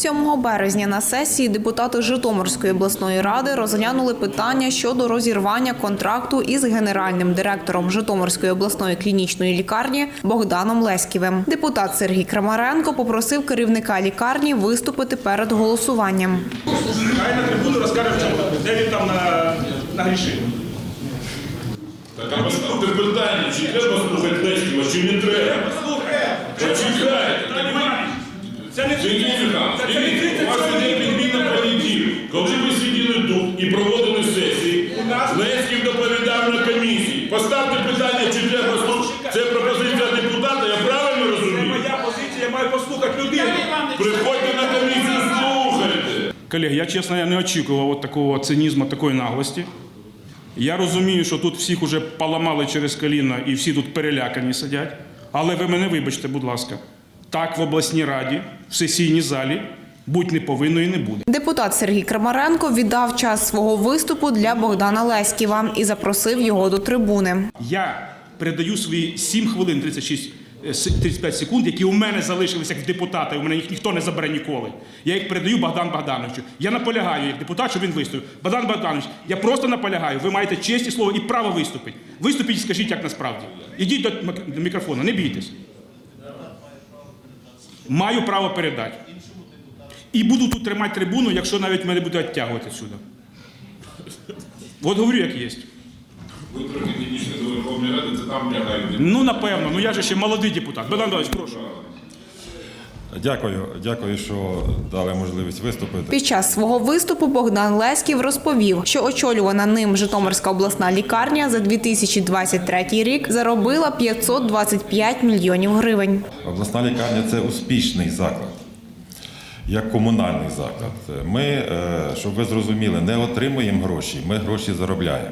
7 березня на сесії депутати Житомирської обласної ради розглянули питання щодо розірвання контракту із генеральним директором Житомирської обласної клінічної лікарні Богданом Леськівим. Депутат Сергій Крамаренко попросив керівника лікарні виступити перед голосуванням. Хай на трибуну розкаже, де він там на, нагрішив. Так а питання, чи треба слухати Леськіва, чи не треба? Почекайте. Це не Сергій Михайлович, Це не дивіться, у вас іде підміна понеділок. Коли ви сиділи тут і проводили сесії, Леськів доповідав на комісії. Поставте питання, чи треба слухати. Це пропозиція депутата, я правильно Це розумію? моя позиція, я маю послухати людину. Приходьте на комісію, слухайте. Колеги, я чесно я не очікував от такого цинізму, такої наглості. Я розумію, що тут всіх уже поламали через коліно і всі тут перелякані сидять. Але ви мене вибачте, будь ласка. Так в обласній раді, в сесійній залі будь не повинно і не буде. Депутат Сергій Крамаренко віддав час свого виступу для Богдана Леськіва і запросив його до трибуни. Я передаю свої 7 хвилин 36, е, с- 35 секунд, які у мене залишилися як в депутата, і у мене їх ніхто не забере ніколи. Я їх передаю Богдану Богдановичу. Я наполягаю як депутат, щоб він виступив. Богдан Богданович, я просто наполягаю. Ви маєте честь і слово і право виступити. Виступіть і скажіть, як насправді. Ідіть до мікрофону, не бійтесь. Маю право передати. І буду тут тримати трибуну, якщо навіть мене буде відтягувати сюди. От говорю, як є. Ви трохи до Верховної Ради, це там лягають. Ну, напевно, ну я же ще молодий депутат. Богдан Богданович, прошу. Дякую, дякую, що дали можливість виступити. Під час свого виступу Богдан Леськів розповів, що очолювана ним Житомирська обласна лікарня за 2023 рік заробила 525 мільйонів гривень. Обласна лікарня це успішний заклад, як комунальний заклад. Ми, е, щоб ви зрозуміли, не отримуємо гроші, ми гроші заробляємо.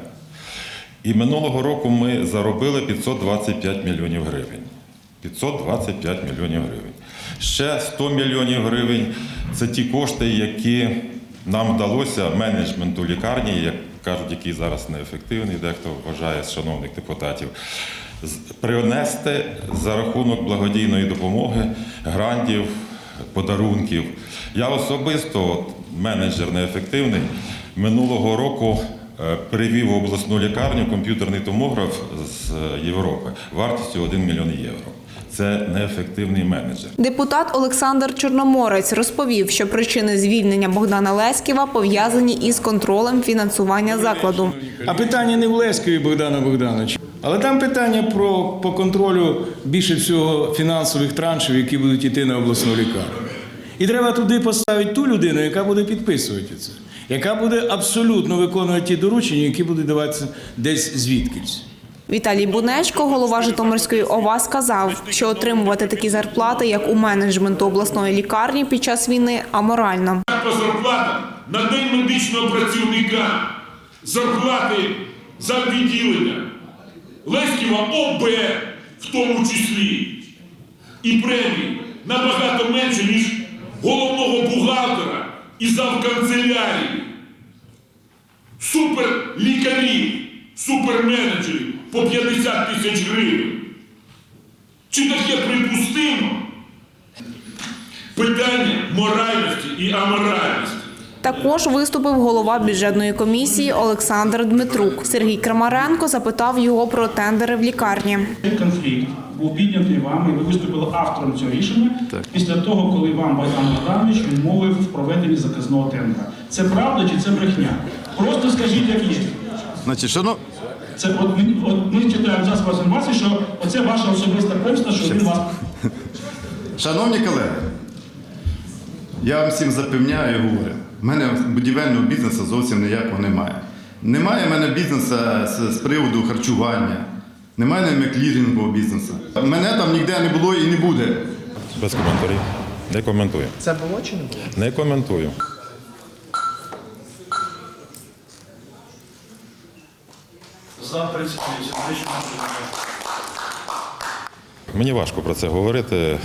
І минулого року ми заробили 525 мільйонів гривень. 525 мільйонів гривень. Ще 100 мільйонів гривень це ті кошти, які нам вдалося менеджменту лікарні, як кажуть, який зараз неефективний, дехто вважає з шановних депутатів, принести за рахунок благодійної допомоги, грантів, подарунків. Я особисто, от, менеджер неефективний, минулого року е, привів обласну лікарню комп'ютерний томограф з Європи вартістю 1 мільйон євро. Це неефективний менеджер. Депутат Олександр Чорноморець розповів, що причини звільнення Богдана Леськіва пов'язані із контролем фінансування закладу. А питання не в Леськові Богдана Богдановича. Але там питання про по контролю більше всього фінансових траншів, які будуть йти на обласну лікарню. І треба туди поставити ту людину, яка буде підписувати це, яка буде абсолютно виконувати ті доручення, які будуть даватися десь звідкись. Віталій Бунечко, голова Житомирської ОВА, сказав, що отримувати такі зарплати, як у менеджменту обласної лікарні під час війни, аморально. по зарплатам на день медичного працівника, зарплати за відділення, Леськіва ОБ в тому числі, і премії набагато менше, ніж головного бухгалтера і завканцелярії, суперлікарів, суперменеджерів по 50 тисяч гривень. Чи таке припустимо? Питання моральності і аморальності. Також виступив голова бюджетної комісії Олександр Дмитрук. Сергій Крамаренко запитав його про тендери в лікарні. Цей конфлікт був піднятий вами, і ви виступили автором цього рішення після того, коли вам Богдан Богданович відмовив в проведенні заказного тендера. Це правда чи це брехня? Просто скажіть, як є. Значить, шано... Це от ми, от ми читаємо зараз по інформації, що оце ваша особиста помста, що він вас шановні колеги, я вам всім запевняю і говорю, в мене будівельного бізнесу зовсім ніякого немає. Немає в мене бізнесу з, з приводу харчування, немає в мене клірингового бізнесу. Мене там ніде не було і не буде. Без коментарів. Не коментую. Це було чи не було? Не коментую. За 38. Мені важко про це говорити.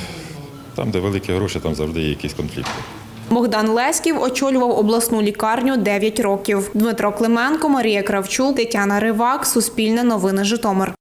Там, де великі гроші, там завжди є якісь конфлікти. Богдан Леськів очолював обласну лікарню 9 років. Дмитро Клименко, Марія Кравчук, Тетяна Ривак, Суспільне новини Житомир.